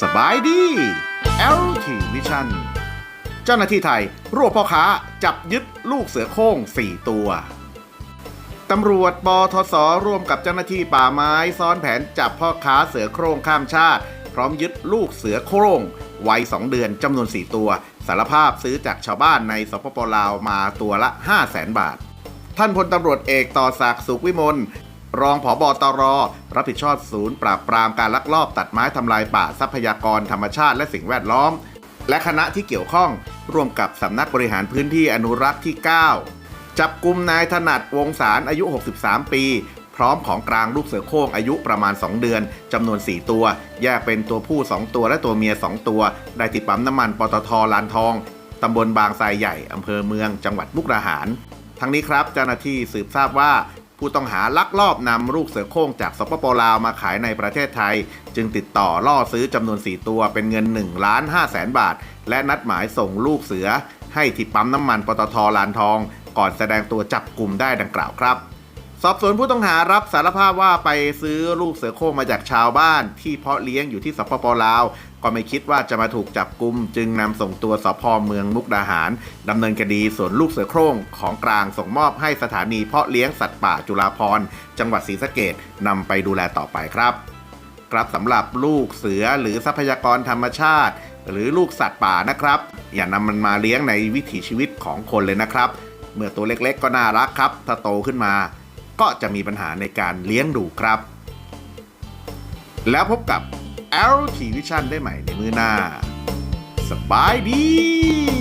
สบายดี LT Vision เจ้าหน้าที่ไทย รวบพ่อค้า จับยึดลูกเสือโคร่ง 4 ตัว ตำรวจปทศร่วมกับเจ้าหน้าที่ป่าไม้ ซ้อนแผนจับพ่อค้าเสือโคร่งข้ามชาติ พร้อมยึดลูกเสือโคร่ง วัย 2 เดือนจำนวน 4 ตัว สารภาพซื้อจากชาวบ้านในสปปลาวมาตัวละ 5 0 0แสนบาท ท่านพลตำรวจเอกต่อศักดิ์สุขวิมลรองผอบอตร รับผิดชอบศูนย์ปราบปรามการลักลอบตัดไม้ทำลายป่าทรัพยากรธรรมชาติและสิ่งแวดล้อม และคณะที่เกี่ยวข้อง ร่วมกับสำนักบริหารพื้นที่อนุรักษ์ที่ 9 จับกลุ่มนายถนัดวงศารอายุ 63 ปี ร้อมของกลางลูกเสือโคร่งอายุประมาณ 2 เดือนจำนวน 4 ตัว แยกเป็นตัวผู้ 2 ตัวและตัวเมีย 2 ตัว ได้ที่ปั๊มน้ำมันปตทลานทองตำบลบางทรายใหญ่อำเภอเมืองจังหวัดมุกดาหาร ทั้งนี้ครับเจ้าหน้าที่สืบทราบว่าผู้ต้องหาลักลอบนำลูกเสือโคร่งจากสปปลาวมาขายในประเทศไทย จึงติดต่อล่อซื้อจำนวน 4 ตัวเป็นเงิน1ล้าน5แสนบาท และนัดหมายส่งลูกเสือ ให้ที่ปั๊มน้ำมันปตทลานทอง ก่อนแสดงตัวจับกลุ่มได้ดังกล่าวครับ สอบสวนผู้ต้องหารับสารภาพว่าไปซื้อลูกเสือโคร่งมาจากชาวบ้าน ที่เพาะเลี้ยงอยู่ที่สปปลาว ก็ไม่คิดว่าจะมาถูกจับกลุม จึงนำส่งตัวสพเมืองมุกดาหารดำเนินคดีส่วนลูกเสือโคร่งของกลางส่งมอบให้สถานีเพาะเลี้ยงสัตว์ป่าจุฬาภรจังหวัดศรีสะเกดนำไปดูแลต่อไปครับครับสำหรับลูกเสือหรือทรัพยากรธรรมชาติ หรือลูกสัตว์ป่านะครับ อย่านำมันมาเลี้ยงในวิถีชีวิตของคนเลยนะครับ เมื่อตัวเล็กๆ ก็น่ารักครับถ้าโตขึ้นมา ก็จะมีปัญหาในการเลี้ยงดูครับ แล้วพบกับ LT Vision ได้ใหม่ในมือหน้า สบายดี